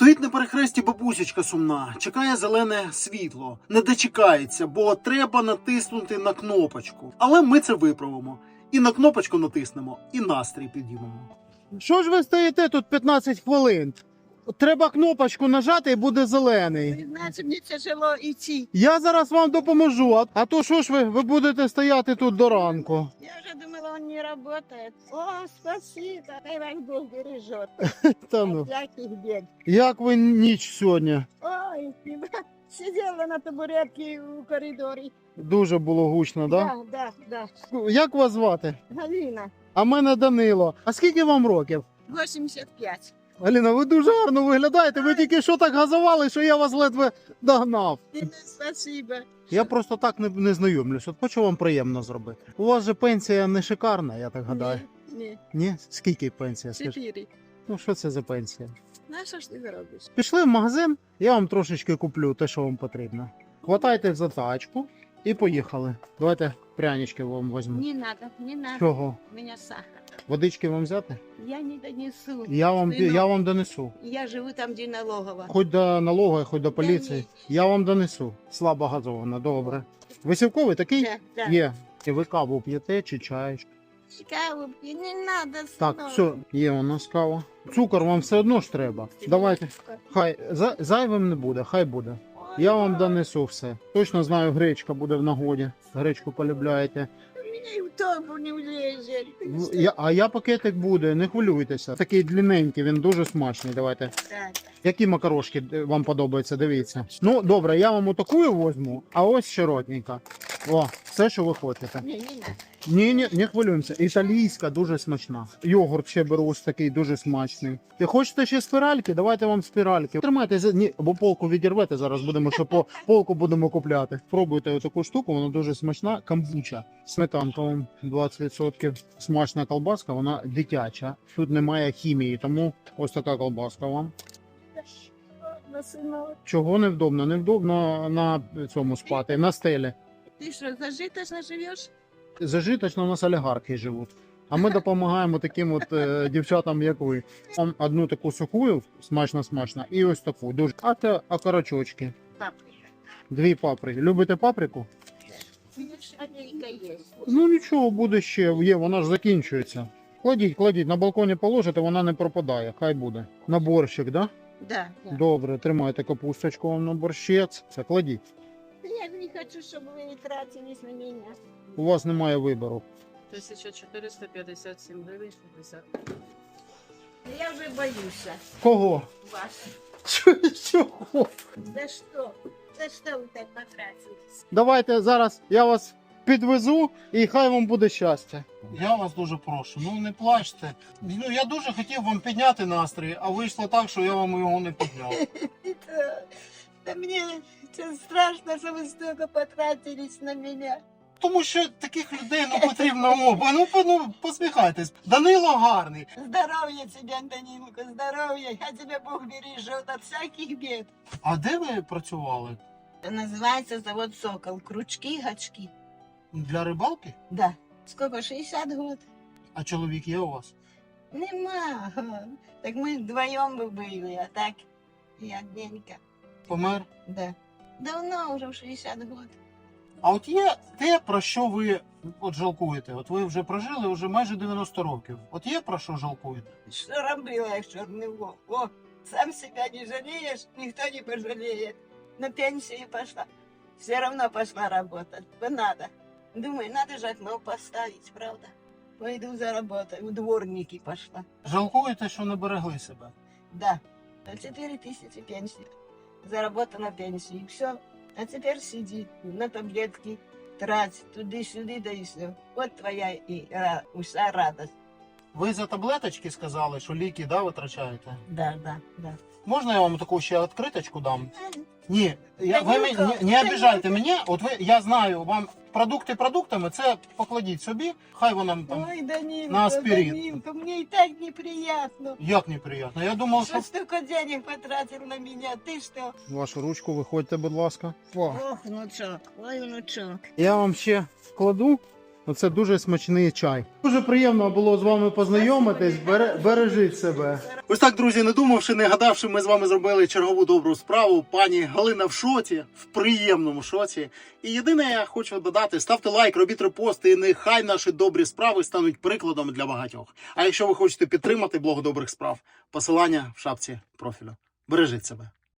Стоїть на перехресті бабусечка сумна, чекає зелене світло, не дочекається, бо треба натиснути на кнопочку. Але ми це виправимо. І на кнопочку натиснемо, і настрій підіймемо. Що ж ви стоїте тут 15 хвилин? Треба кнопочку нажати і буде зелений. Значит, мне тяжело идти. Я зараз вам допоможу. А, а то що ж ви, ви будете стояти тут до ранку? Я уже думала, он не работает. О, спасибо. Дай вас Бог бережет. Та От ну. всяких бед. Як ви ніч сьогодні? Ой, сидела на табуретке у коридоре. Дуже було гучно, да? да, да. Як вас звати? Галина, А мене Данило. А скільки вам років? 85. Аліна, ви дуже гарно виглядаєте. Ви тільки що так газували, що я вас ледве догнав. Спасибо. Я просто так не, не знайомлюсь. От хочу вам приємно зробити. У вас же пенсія не шикарна, я так гадаю. Не, Ні? Скільки пенсія? Скажіть? чотири. Ну що це за пенсія? На що ж ти робиш? Пішли в магазин, я вам трошечки куплю те, що вам потрібно. Хватайте за тачку і поїхали. Давайте прянички вам візьму. Не надо, не надо. Чого? У меня сахар. Водички вам взяти? Я не донесу. Я вам, Синок. я вам донесу. Я живу там, где налогово. Хоч до налогу, хоч до поліції. Я вам донесу. Слабо газована, добре. Висівковий такий? Да, да. Є. І ви каву п'єте чи чай? Каву пью, не надо, Так, все, є у нас кава. Цукор вам все одно ж треба. Давайте. Хай за, зайвим не буде, хай буде. Я вам донесу все. Точно знаю, гречка буде в нагоді. Гречку полюбляєте. У меня в торбу не Ну. Я, а я пакетик буде, не хвилюйтеся. Такий длинненький, він дуже смачний. Давайте. Так, Які макарошки е, вам подобаються, дивіться. Ну, добре, я вам отаку візьму, а ось широтненька. О, все, що ви хочете. не, не надо. Ні, ні, не хвилюємося. Італійська дуже смачна. Йогурт ще беру ось такий дуже смачний. Ти хочете ще спіральки? Давайте вам спіральки. Тримайте, за- ні, бо полку відірвете зараз. Будемо ще по полку будемо купляти. Пробуйте отаку штуку, вона дуже смачна. Камбуча. Сметанка 20%. Смачна колбаска, вона дитяча. Тут немає хімії, тому ось така колбаска вам. Чого невдобно? Невдобно на цьому спати, на стелі. Ти Ты что, зажиточно живешь? Зажиточно у нас олігархи живуть. А ми допомагаємо таким от е, дівчатам, як ви. Вам одну таку сухую, смачно смачно, і ось таку. Дуже. А це окорочочки. Паприка. Дві паприки. Любите паприку? Ну нічого, буде ще. Є, вона ж закінчується. Кладіть, кладіть, на балконі положите, вона не пропадає. Хай буде. На борщик, да? Да, да. Добре, тримайте капусточку вам на борщець. Це кладіть Я не хочу, чтобы вы тратились на меня. У вас немає вибору. 1457 гривень 60. Я уже боюсь Кого? вас. Чого? Да что? Да что вы так потратились? Давайте зараз я вас підвезу і хай вам буде щастя. Я вас дуже прошу, ну не плачте. Ну я дуже хотів вам підняти настрій, а вийшло так, що я вам його не підняв. Это... Да мне это страшно, что вы столько потратились на меня. Тому що таких людей ну потрібно оба. Ну, по- ну посміхайтесь. Данило гарний. Здоровья тебе, Антонинка, здоровья. А тебя Бог бережет от всяких бед. А де ви працювали? Это называется завод «Сокол». Крючки, гачки. Для рибалки? Да. Сколько? 60 год? А чоловік є у вас? Нема. Так мы вдвоем бы были, а так я Денька. Помер. Да. Давно уже в 60 год. А от є те, про що ви от жалкуєте. От ви вже прожили вже майже 90 років. От є про що жалкуєте? Что робила я, черный волк? О, сам себя не жалеешь, никто не пожалеет. На пенсию пошла. Все равно пошла работать. Бы надо. Думаю, надо же окно поставить, правда? Пойду заработаю. В дворники пошла. Жалкуєте, що не берегли себе. Да. А 4 тысячи пенсии. Заработана пенсии. Все. А теперь сиди на таблетки, трать туди-сюди, да и все. Вот твоя и ра- уся радость. Ви за таблеточки сказали, що ліки да, витрачаєте. Да, да, да. Можна я вам таку ще відкриточку дам? Ні, я, ви ні, не, не обіжайте мене. От ви я знаю, вам продукти продуктами, це покладіть собі, хай воно там. Ой, Данилка, на аспирин. Данилка, мне и так неприятно. Як неприємно. Я думав, що. Что столько денег потратил на меня, ты что? Вашу ручку виходьте, будь ласка. О. Ох, внучок, ой, внучок. Я вам ще вкладу Це дуже смачний чай. Дуже приємно було з вами познайомитись. Бере, бережіть себе. Ось так, друзі, не думавши, не гадавши, ми з вами зробили чергову добру справу. Пані Галина в шоці, в приємному шоці. І єдине, я хочу додати: ставте лайк, робіть репости, і нехай наші добрі справи стануть прикладом для багатьох. А якщо ви хочете підтримати блог добрих справ, посилання в шапці профілю. Бережіть себе.